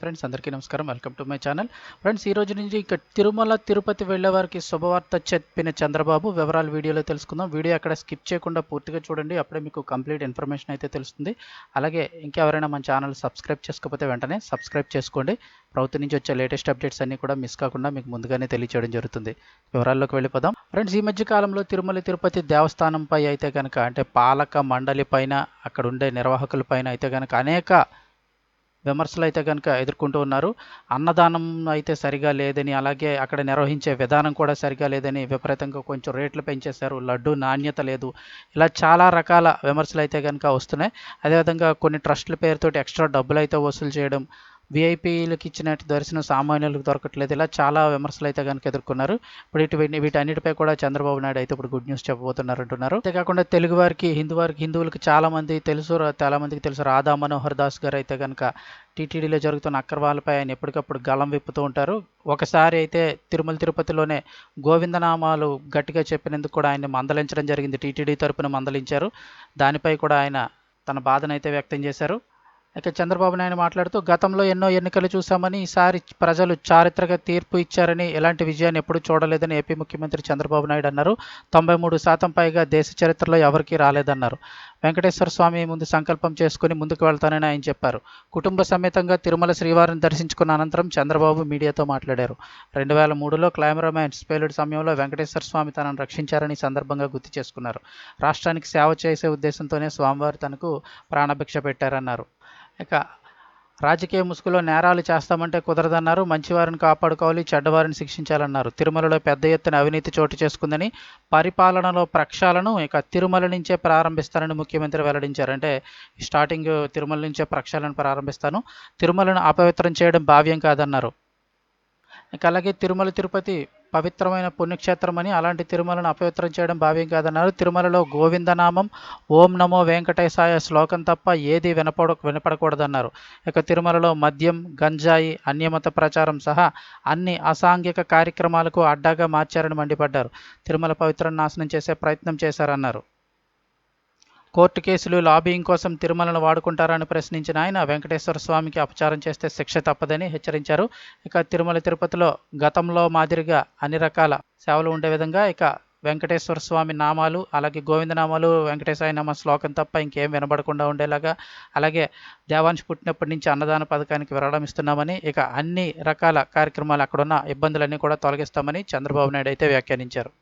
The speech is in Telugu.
ఫ్రెండ్స్ అందరికీ నమస్కారం. Welcome to my channel. Friends ఈ రోజు నుంచి ఇక తిరుమల తిరుపతి వెళ్ళే వారికి శుభవార్త చెప్పిన చంద్రబాబు వివరాలు వీడియోలో తెలుసుకుందాం. వీడియో అక్కడ స్కిప్ చేయకుండా పూర్తిగా చూడండి. అప్పుడే మీకు కంప్లీట్ ఇన్ఫర్మేషన్ అయితే తెలుస్తుంది. అలాగే ఇంకెవరైనా మన ఛానల్ సబ్స్క్రైబ్ చేసుకోకపోతే వెంటనే సబ్స్క్రైబ్ చేసుకోండి. ప్రభుత్వం నుంచి వచ్చే లేటెస్ట్ అప్డేట్స్ అన్ని కూడా మిస్ కాకుండా మీకు ముందుగానే తెలియచేయడం జరుగుతుంది. వివరాల్లోకి వెళ్ళిపోదాం. ఫ్రెండ్స్ ఈ మధ్య కాలంలో తిరుమల తిరుపతి దేవస్థానంపై అయితే కనుక అంటే పాలక మండలి పైన అక్కడ ఉండే నిర్వాహకుల పైన అయితే కనుక అనేక విమర్శలు అయితే కనుక ఎదుర్కొంటూ ఉన్నారు. అన్నదానం అయితే సరిగా లేదని అలాగే అక్కడ నిర్వహించే విధానం కూడా సరిగా లేదని విపరీతంగా కొంచెం రేట్లు పెంచేశారు. లడ్డు నాణ్యత లేదు. ఇలా చాలా రకాల విమర్శలు అయితే కనుక వస్తున్నాయి. అదేవిధంగా కొన్ని ట్రస్టుల పేరుతోటి ఎక్స్ట్రా డబ్బులు అయితే వసూలు చేయడం విఐపీలకు ఇచ్చినట్టు దర్శనం సామాన్యులకు దొరకట్లేదు. ఇలా చాలా విమర్శలు అయితే కనుక ఎదుర్కొన్నారు. ఇప్పుడు ఇటు వీటన్నిటిపై కూడా చంద్రబాబు నాయుడు అయితే ఇప్పుడు గుడ్ న్యూస్ చెప్పబోతున్నారు అంటున్నారు అంతేకాకుండా తెలుగు వారికి హిందూ వారికి హిందువులకు చాలా మంది తెలుసు. చాలా మందికి తెలుసు రాధా మనోహర్ దాస్ గారు అయితే కనుక టీటీడీలో జరుగుతున్న అక్రమాలపై ఆయన ఎప్పటికప్పుడు గలం విప్పుతూ ఉంటారు. ఒకసారి అయితే తిరుమల తిరుపతిలోనే గోవిందనామాలు గట్టిగా చెప్పినందుకు కూడా ఆయన మందలించడం జరిగింది. టీటీడీ తరపున మందలించారు. దానిపై కూడా ఆయన తన బాధనైతే వ్యక్తం చేశారు. ఇక చంద్రబాబు నాయుడు మాట్లాడుతూ గతంలో ఎన్నో ఎన్నికలు చూశామని ఈసారి ప్రజలు చారిత్రక తీర్పు ఇచ్చారని ఎలాంటి విజయాన్ని ఎప్పుడూ చూడలేదని ఏపీ ముఖ్యమంత్రి చంద్రబాబు నాయుడు అన్నారు. తొంభై మూడు శాతం పైగా దేశ చరిత్రలో ఎవరికీ రాలేదన్నారు. వెంకటేశ్వర స్వామి ముందు సంకల్పం చేసుకుని ముందుకు వెళ్తానని ఆయన చెప్పారు. కుటుంబ సమేతంగా తిరుమల శ్రీవారిని దర్శించుకున్న అనంతరం చంద్రబాబు మీడియాతో మాట్లాడారు. రెండు వేల మూడులో క్లైమరామ్యాన్స్ పేలుడు సమయంలో వెంకటేశ్వర స్వామి తనను రక్షించారని సందర్భంగా గుర్తు చేసుకున్నారు. రాష్ట్రానికి సేవ చేసే ఉద్దేశంతోనే స్వామివారు తనకు ప్రాణభిక్ష పెట్టారన్నారు. ఇక రాజకీయ ముసుగులో నేరాలు చేస్తామంటే కుదరదన్నారు. మంచివారిని కాపాడుకోవాలి చెడ్డవారిని శిక్షించాలన్నారు. తిరుమలలో పెద్ద ఎత్తున అవినీతి చోటు చేసుకుందని పరిపాలనలో ప్రక్షాలను ఇక తిరుమల నుంచే ప్రారంభిస్తానని ముఖ్యమంత్రి వెల్లడించారు. అంటే స్టార్టింగ్ తిరుమల నుంచే ప్రక్షాళన ప్రారంభిస్తాను. తిరుమలను అపవిత్రం చేయడం భావ్యం కాదన్నారు. ఇంకా అలాగే తిరుమల తిరుపతి పవిత్రమైన పుణ్యక్షేత్రం అని అలాంటి తిరుమలను అపవిత్రం చేయడం భావ్యం కాదన్నారు. తిరుమలలో గోవిందనామం ఓం నమో వెంకటేశాయ శ్లోకం తప్ప ఏది వినపడ వినపడకూడదన్నారు. ఇక తిరుమలలో మద్యం గంజాయి అన్యమత ప్రచారం సహా అన్ని అసాంఘిక కార్యక్రమాలకు అడ్డాగా మార్చారని మండిపడ్డారు. తిరుమల పవిత్రం నాశనం చేసే ప్రయత్నం చేశారన్నారు. కోర్టు కేసులు లాబింగ్ కోసం తిరుమలను వాడుకుంటారని ప్రశ్నించిన ఆయన వెంకటేశ్వర స్వామికి అపచారం చేస్తే శిక్ష తప్పదని హెచ్చరించారు. ఇక తిరుమల తిరుపతిలో గతంలో మాదిరిగా అన్ని రకాల సేవలు ఉండే విధంగా ఇక వెంకటేశ్వర స్వామి నామాలు అలాగే గోవిందనామాలు వెంకటేశ్వర నామ శ్లోకం తప్ప ఇంకేం వినబడకుండా ఉండేలాగా అలాగే దేవాంశ్ పుట్టినప్పటి నుంచి అన్నదాన పథకానికి విరాళం ఇస్తున్నామని ఇక అన్ని రకాల కార్యక్రమాలు అక్కడున్న ఇబ్బందులన్నీ కూడా తొలగిస్తామని చంద్రబాబు నాయుడు అయితే వ్యాఖ్యానించారు.